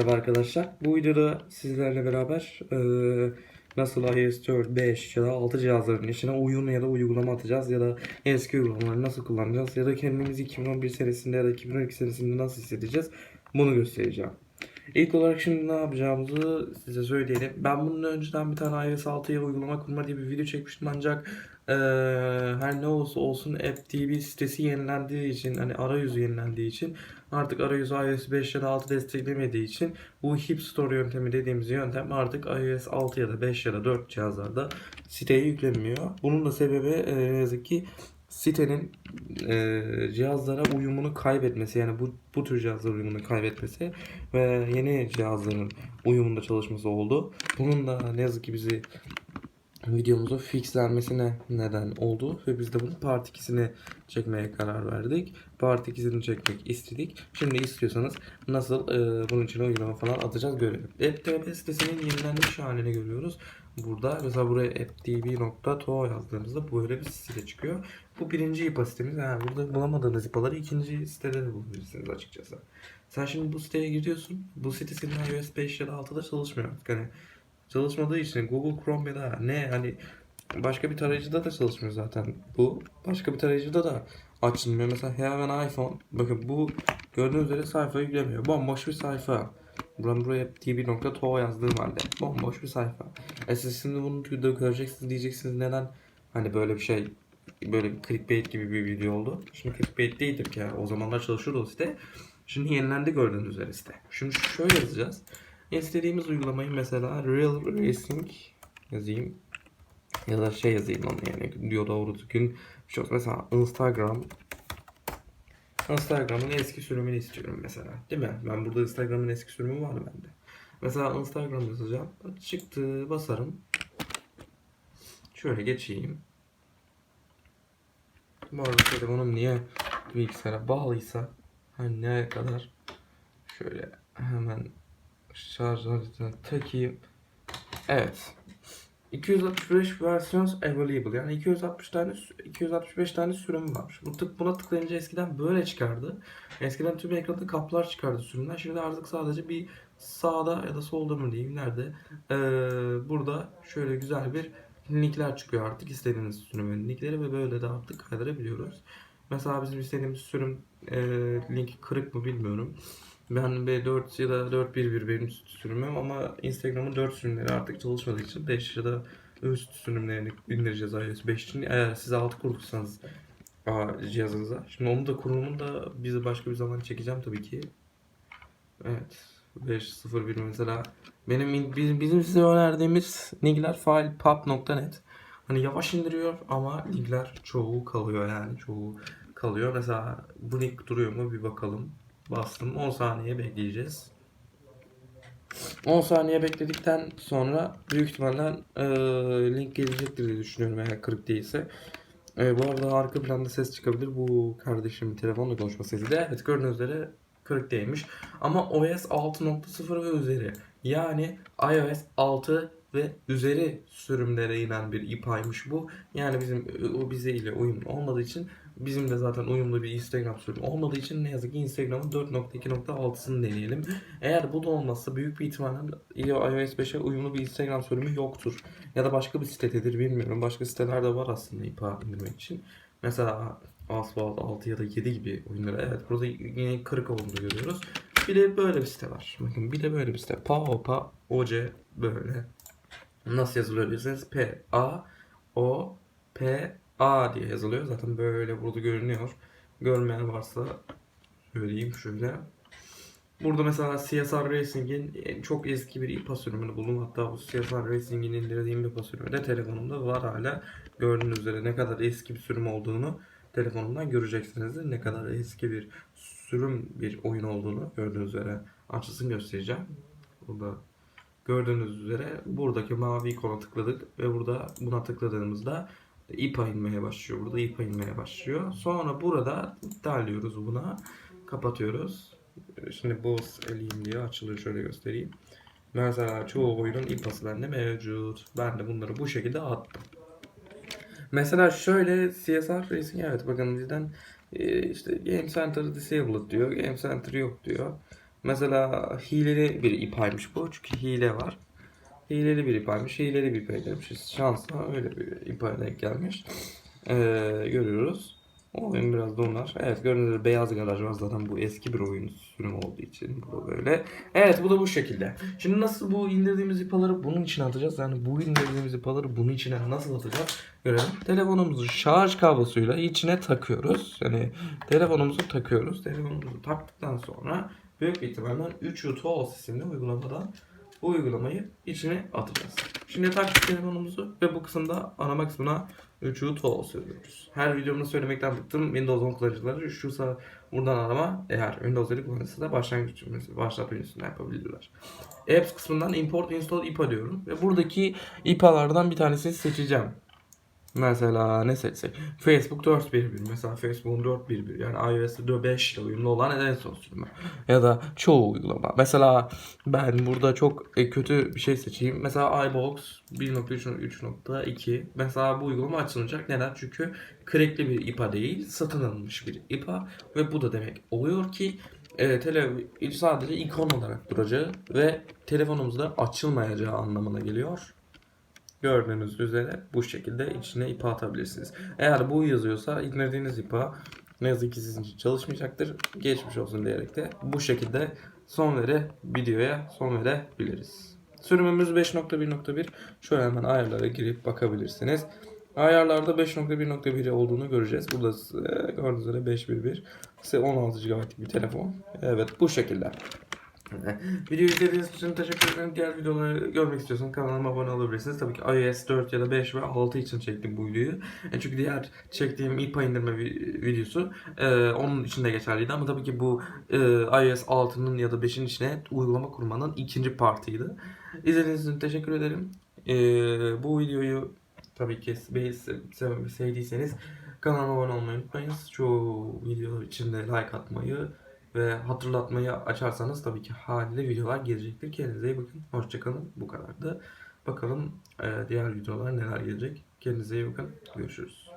Merhaba arkadaşlar. Bu videoda sizlerle beraber eee, nasıl iOS 4, 5 ya da 6 cihazların içine oyun ya da uygulama atacağız ya da eski uygulamaları nasıl kullanacağız ya da kendimizi 2011 senesinde ya da 2012 senesinde nasıl hissedeceğiz bunu göstereceğim. İlk olarak şimdi ne yapacağımızı size söyleyelim. Ben bunun önceden bir tane iOS 6'ya uygulama kurma diye bir video çekmiştim ancak eee, her ne olursa olsun AppTV sitesi yenilendiği için hani arayüzü yenilendiği için artık arayüzü iOS 5 ya da 6 desteklemediği için bu Hip Store yöntemi dediğimiz yöntem artık iOS 6 ya da 5 ya da 4 cihazlarda siteye yüklenmiyor. Bunun da sebebi e, ne yazık ki sitenin e, cihazlara uyumunu kaybetmesi yani bu, bu tür cihazlar uyumunu kaybetmesi ve yeni cihazların uyumunda çalışması oldu. Bunun da ne yazık ki bizi videomuzu fixlenmesine neden oldu ve biz de bunun part 2'sini çekmeye karar verdik. Part 2'sini çekmek istedik. Şimdi istiyorsanız nasıl e, bunun için uygulama falan atacağız görelim. AppTV sitesinin yenilenmiş halini görüyoruz. Burada mesela buraya apptv.to yazdığımızda böyle bir site çıkıyor. Bu birinci IPA sitemiz. Yani burada bulamadığınız IPA'ları ikinci sitede de bulabilirsiniz açıkçası. Sen şimdi bu siteye giriyorsun. Bu site senin iOS 5 ya da 6'da çalışmıyor artık. Çalışmadığı için Google Chrome ya da ne hani başka bir tarayıcıda da çalışmıyor zaten. Bu başka bir tarayıcıda da açılmıyor. Mesela Have iPhone. Bakın bu gördüğünüz üzere sayfa yüklemiyor. Bomboş bir sayfa. Buradan buraya tv.to yazdığım halde. Bomboş bir sayfa. E siz şimdi bunu da göreceksiniz diyeceksiniz neden hani böyle bir şey böyle bir clickbait gibi bir video oldu. Şimdi clickbait değildir ki ya. O zamanlar çalışıyordu site. Şimdi yenilendi gördüğünüz üzere site. Şimdi şöyle yazacağız. İstediğimiz uygulamayı mesela Real Racing yazayım. Ya da şey yazayım onu yani diyor doğru düzgün. bir şey olsun. Mesela Instagram Instagram'ın eski sürümünü istiyorum mesela. Değil mi? Ben burada Instagram'ın eski sürümü var bende. Mesela Instagram yazacağım. Çıktı basarım. Şöyle geçeyim. Bu arada telefonum niye bilgisayara bağlıysa hani neye kadar şöyle hemen şarj aletine takayım. Evet. 265 versiyons available yani 260 tane 265 tane sürüm var. Bu tık buna tıklayınca eskiden böyle çıkardı. Eskiden tüm ekranda kaplar çıkardı sürümden. Şimdi artık sadece bir sağda ya da solda mı diyeyim nerede? Ee, burada şöyle güzel bir linkler çıkıyor artık istediğiniz sürümün linkleri ve böyle de artık kaydırabiliyoruz. Mesela bizim istediğimiz sürüm e, link kırık mı bilmiyorum. Ben B4 ya da 4.1.1 benim sürümüm ama Instagram'ın 4 sürümleri artık çalışmadığı için 5 ya da üst sürümlerini indireceğiz iOS 5 için. Eğer siz 6 kurduysanız cihazınıza. Şimdi onun da kurulumunu da bize başka bir zaman çekeceğim tabii ki. Evet. 5.01 mesela. Benim bizim, bizim size önerdiğimiz linkler filepub.net. Hani yavaş indiriyor ama linkler çoğu kalıyor yani çoğu kalıyor. Mesela bu link duruyor mu bir bakalım. Bastım 10 saniye bekleyeceğiz. 10 saniye bekledikten sonra büyük ihtimalle e, link gelecektir diye düşünüyorum eğer kırık değilse. E, bu arada arka planda ses çıkabilir. Bu kardeşimin telefonla konuşma sesi de. Evet gördüğünüz üzere kırık değilmiş. Ama OS 6.0 ve üzeri. Yani iOS 6 ve üzeri sürümlere inen bir IPA'ymış bu. Yani bizim o bize ile uyumlu olmadığı için bizim de zaten uyumlu bir Instagram sürümü olmadığı için ne yazık ki Instagram'ın 4.2.6'sını deneyelim. Eğer bu da olmazsa büyük bir ihtimalle iOS 5'e uyumlu bir Instagram sürümü yoktur. Ya da başka bir sitededir bilmiyorum. Başka sitelerde var aslında IPA indirmek için. Mesela Asphalt 6 ya da 7 gibi oyunları. Evet burada yine kırık olduğunu görüyoruz. Bir de böyle bir site var. Bakın bir de böyle bir site. PAOPA OC böyle. Nasıl yazılıyor bilirseniz P A O P A diye yazılıyor. Zaten böyle burada görünüyor. Görmeyen varsa söyleyeyim şöyle. Burada mesela CSR Racing'in çok eski bir IPA sürümünü buldum. Hatta bu CSR Racing'in indirdiğim IPA sürümü de telefonumda var hala. Gördüğünüz üzere ne kadar eski bir sürüm olduğunu telefonumdan göreceksiniz. Ne kadar eski bir sürüm bir oyun olduğunu gördüğünüz üzere açısını göstereceğim. Burada gördüğünüz üzere buradaki mavi ikona tıkladık ve burada buna tıkladığımızda IPA inmeye başlıyor. Burada IPA inmeye başlıyor. Sonra burada iptal buna. Kapatıyoruz. Şimdi boss eleyim diye açılıyor. Şöyle göstereyim. Mesela çoğu oyunun IPA'sı bende mevcut. Ben de bunları bu şekilde attım. Mesela şöyle CSR Racing evet bakın bizden e, işte Game Center disabled diyor. Game Center yok diyor. Mesela hileli bir ipaymış bu. Çünkü hile var. Hileli bir ipaymış. Hileli bir ipay demişiz. Şansla öyle bir ipay denk gelmiş. Ee, görüyoruz. O oyun biraz donar. Evet gördüğünüz gibi beyaz garaj var zaten bu eski bir oyun sürümü olduğu için bu da böyle. Evet bu da bu şekilde. Şimdi nasıl bu indirdiğimiz ipaları bunun içine atacağız? Yani bu indirdiğimiz ipaları bunun içine nasıl atacağız? Görelim. Telefonumuzu şarj kablosuyla içine takıyoruz. Yani telefonumuzu takıyoruz. Telefonumuzu taktıktan sonra büyük bir ihtimalle 3 Tools isimli uygulamadan bu uygulamayı içine atacağız. Şimdi taktık telefonumuzu ve bu kısımda arama kısmına 3 Tools yazıyoruz. Her videomda söylemekten bıktım. Windows 10 kullanıcıları şu buradan arama eğer Windows 7 kullanıcısı da başlangıç cümlesi, başlat menüsünden yapabilirler. Apps kısmından import install IPA diyorum ve buradaki IPA'lardan bir tanesini seçeceğim. Mesela ne seçsek? Facebook 4.1.1 mesela Facebook'un 4.1.1 yani iOS'te 5 ile uyumlu olan en son sürümü. Ya da çoğu uygulama. Mesela ben burada çok e, kötü bir şey seçeyim. Mesela iBox 1.3.2 mesela bu uygulama açılacak. Neden? Çünkü crackli bir IPA değil, satın alınmış bir IPA ve bu da demek oluyor ki e, tele, sadece ikon olarak duracağı ve telefonumuzda açılmayacağı anlamına geliyor. Gördüğünüz üzere bu şekilde içine ipa atabilirsiniz. Eğer bu yazıyorsa indirdiğiniz ipa ne yazık ki sizin için çalışmayacaktır. Geçmiş olsun diyerek de bu şekilde son vere videoya son verebiliriz. Sürümümüz 5.1.1. Şöyle hemen ayarlara girip bakabilirsiniz. Ayarlarda 5.1.1 olduğunu göreceğiz. Burada gördüğünüz üzere 5.1.1. Size 16 GB bir telefon. Evet bu şekilde. Videoyu izlediğiniz için teşekkür ederim. Diğer videoları görmek istiyorsanız kanalıma abone olabilirsiniz. Tabii ki iOS 4 ya da 5 ve 6 için çektim bu videoyu. E çünkü diğer çektiğim IPA indirme vi- videosu e, onun için de geçerliydi. Ama tabii ki bu e, iOS 6'nın ya da 5'in içine uygulama kurmanın ikinci partıydı. İzlediğiniz için teşekkür ederim. E, bu videoyu tabii ki sevdiyseniz kanalıma abone olmayı unutmayınız. Çoğu video için de like atmayı ve hatırlatmayı açarsanız tabii ki haliyle videolar gelecektir. Kendinize iyi bakın. Hoşçakalın. Bu kadardı. Bakalım e, diğer videolar neler gelecek. Kendinize iyi bakın. Görüşürüz.